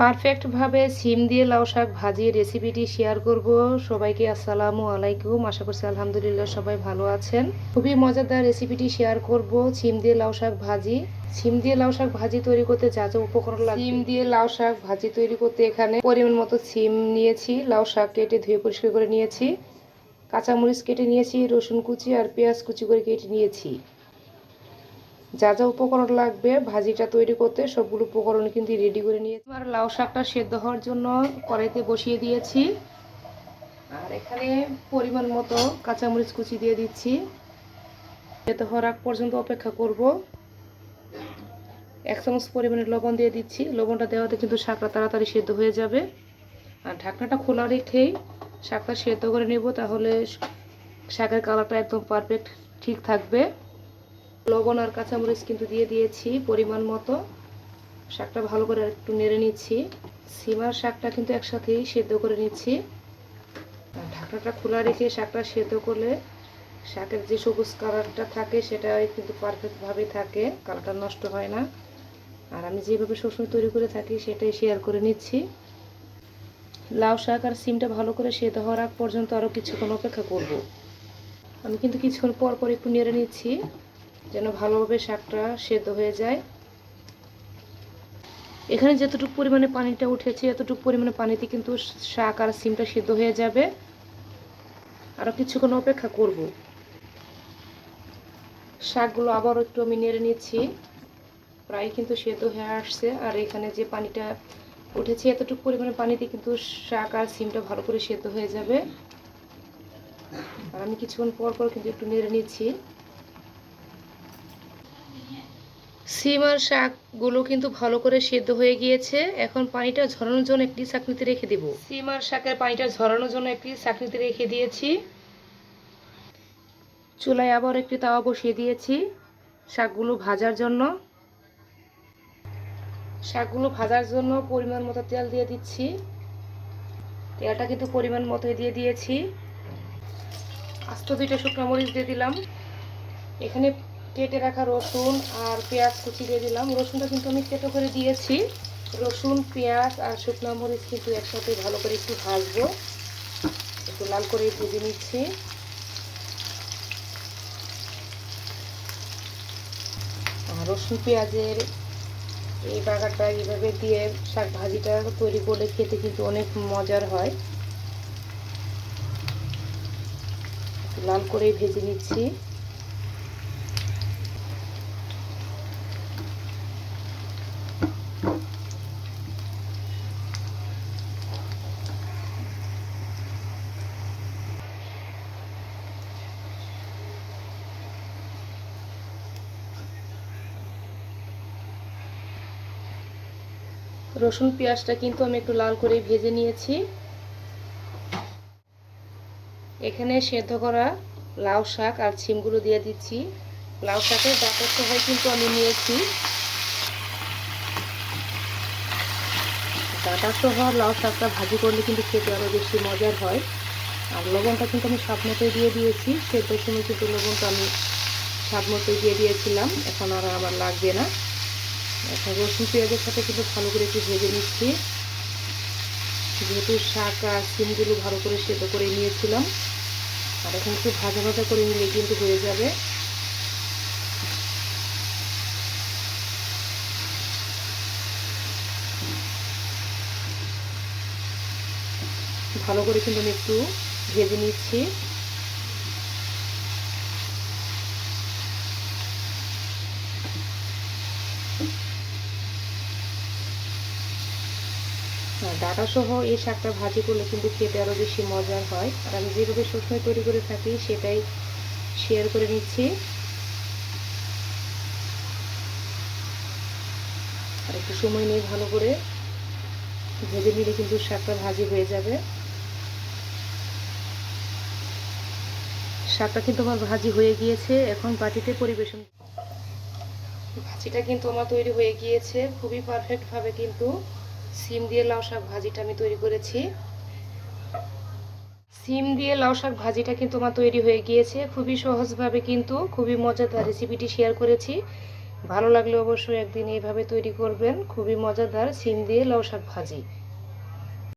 পারফেক্টভাবে সিম দিয়ে লাউ শাক ভাজি রেসিপিটি শেয়ার করব। সবাইকে আসসালামু আলাইকুম। আশা করছি আলহামদুলিল্লাহ সবাই ভালো আছেন। খুবই মজাদার রেসিপিটি শেয়ার করব। সিম দিয়ে লাউ শাক ভাজি। সিম দিয়ে লাউ শাক ভাজি তৈরি করতে যা যা উপকরণ লাগে সিম দিয়ে লাউ শাক ভাজি তৈরি করতে এখানে পরিমাণ মতো সিম নিয়েছি, লাউ শাক কেটে ধুয়ে পরিষ্কার করে নিয়েছি, কাঁচামরিচ কেটে নিয়েছি, রসুন কুচি আর পেঁয়াজ কুচি করে কেটে নিয়েছি। যা যা উপকরণ লাগবে, ভাজিটা তৈরি করতে সবগুলো উপকরণ কিন্তু রেডি করে নিয়েছি। আর লাউ শাকটা সেদ্ধ হওয়ার জন্য কড়াইতে বসিয়ে দিয়েছি। আর এখানে পরিমাণ মতো কাঁচামরিচ কুচি দিয়ে দিচ্ছি। সেদ্ধ হওয়ার আগ পর্যন্ত অপেক্ষা করব। এক চামচ পরিমাণে লবণ দিয়ে দিচ্ছি। লবণটা দেওয়াতে কিন্তু শাকটা তাড়াতাড়ি সেদ্ধ হয়ে যাবে। আর ঢাকনাটা খোলা রেখেই শাকটা সেদ্ধ করে নেব, তাহলে শাকের কালারটা একদম পারফেক্ট ঠিক থাকবে। লবণ আর কাঁচামরিচ কিন্তু দিয়ে দিয়েছি পরিমাণ মতো। শাকটা ভালো করে একটু নেড়ে নিচ্ছি। সিমার শাকটা কিন্তু একসাথেই সেদ্ধ করে নিচ্ছি। ঢাকনাটা খোলা রেখে শাকটা সেদ্ধ করলে শাকের যে সবুজ কালারটা থাকে সেটা কিন্তু পারফেক্টভাবে থাকে, কালারটা নষ্ট হয় না। আর আমি যেভাবে সবসময় তৈরি করে থাকি সেটাই শেয়ার করে নিচ্ছি। লাউ শাক আর সিমটা ভালো করে সেদ্ধ হওয়ার আগ পর্যন্ত আরও কিছুক্ষণ অপেক্ষা করব। আমি কিন্তু কিছুক্ষণ পর পর একটু নেড়ে নিচ্ছি। যেন ভালোভাবে শাকটা সেদ্ধ হয়ে যায়। এখানে যতটুকু পরিমাণে পানিটা উঠেছে, এতটুকু পরিমাণে পানিতে কিন্তু শাক আর সিমটা সেদ্ধ হয়ে যাবে। আরও কিছুক্ষণ অপেক্ষা করব। শাকগুলো আবার একটু আমি নেড়ে নিচ্ছি। প্রায় কিন্তু সেদ্ধ হয়ে আসছে। আর এখানে যে পানিটা উঠেছে, এতটুকু পরিমাণে পানিতে কিন্তু শাক আর সিমটা ভালো করে সেদ্ধ হয়ে যাবে। আর আমি কিছুক্ষণ পর পর কিন্তু একটু নেড়ে নিচ্ছি। সিম আর শাকগুলো কিন্তু ভালো করে সেদ্ধ হয়ে গিয়েছে। এখন পানিটা ঝরানোর জন্য একটি চাকনিতে রেখে দেব। সিম আর শাকের পানিটা ঝরানোর জন্য একটি চাকনিতে রেখে দিয়েছি। চুলায় আবার একটি তাওয়া বসিয়ে দিয়েছি শাকগুলো ভাজার জন্য। শাকগুলো ভাজার জন্য পরিমাণ মতো তেল দিয়ে দিচ্ছি। তেলটা কিন্তু পরিমাণ মতোই দিয়ে দিয়েছি। আস্ত দুইটা শুকনো মরিচ দিয়ে দিলাম। এখানে কেটে রাখা রসুন আর পেঁয়াজ কুচি দিয়ে দিলাম। রসুনটা কিন্তু আমি কেটে করে দিয়েছি। রসুন, পেঁয়াজ আর শুকনো মরিচ কিন্তু একসাথে ভালো করে একটু ভাজবো। একটু লাল করে ভেজে নিচ্ছি। আর রসুন, পেঁয়াজের এই বাগারটা এইভাবে দিয়ে শাক ভাজিটা তৈরি করলে খেতে কিন্তু অনেক মজার হয়। লাল করে ভেজে নিচ্ছি। রসুন পেঁয়াজটা কিন্তু আমি একটু লাল করে ভেজে নিয়েছি। এখানে সেদ্ধ করা লাউ শাক আর ছিমগুলো দিয়ে দিচ্ছি। লাউ শাকের ডাটার সহ কিন্তু আমি নিয়েছি। ডাটা সহ লাউ শাকটা ভাজি করলে কিন্তু খেতে আরও বেশি মজার হয়। আর লবণটা কিন্তু আমি স্বাদ মতোই দিয়ে দিয়েছি। সেদ্ধর সময় কিন্তু লবণটা আমি স্বাদ মতোই দিয়ে দিয়েছিলাম। এখন আর আমার লাগবে না। রসুন পেঁয়াজের সাথে কিন্তু ভালো করে একটু ভেজে নিচ্ছি। যেহেতু শাক আর সিমগুলো ভালো করে সেদ্ধ করে নিয়েছিলাম, আর এখন একটু ভাজা ভাজা করে নিলে কিন্তু হয়ে যাবে। ভালো করে কিন্তু আমি একটু ভেজে নিচ্ছি। ডাটা সহ এই শাকটা ভাজি করলে কিন্তু খেতে আরও বেশি মজার হয়। আর আমি যেভাবে সবসময় তৈরি করে থাকি, সেটাই শেয়ার করে নিচ্ছি। আর একটু সময় নিয়ে ভালো করে ভেজে নিলে কিন্তু শাকটা ভাজি হয়ে যাবে। শাকটা কিন্তু আমার ভাজি হয়ে গিয়েছে, এখন বাটিতে পরিবেশন ভাজিটা কিন্তু আমার তৈরি হয়ে গিয়েছে, খুবই পারফেক্টভাবে কিন্তু। সিম দিয়ে লাউ শাক ভাজিটা আমি তৈরি করেছি। সিম দিয়ে লাউ শাক ভাজিটা কিন্তু আমার তৈরি হয়ে গিয়েছে। খুবই সহজভাবে কিন্তু খুবই মজাদার রেসিপিটি শেয়ার করেছি। ভালো লাগলে অবশ্যই একদিন এইভাবে তৈরি করবেন। খুবই মজাদার সিম দিয়ে লাউ শাক ভাজি।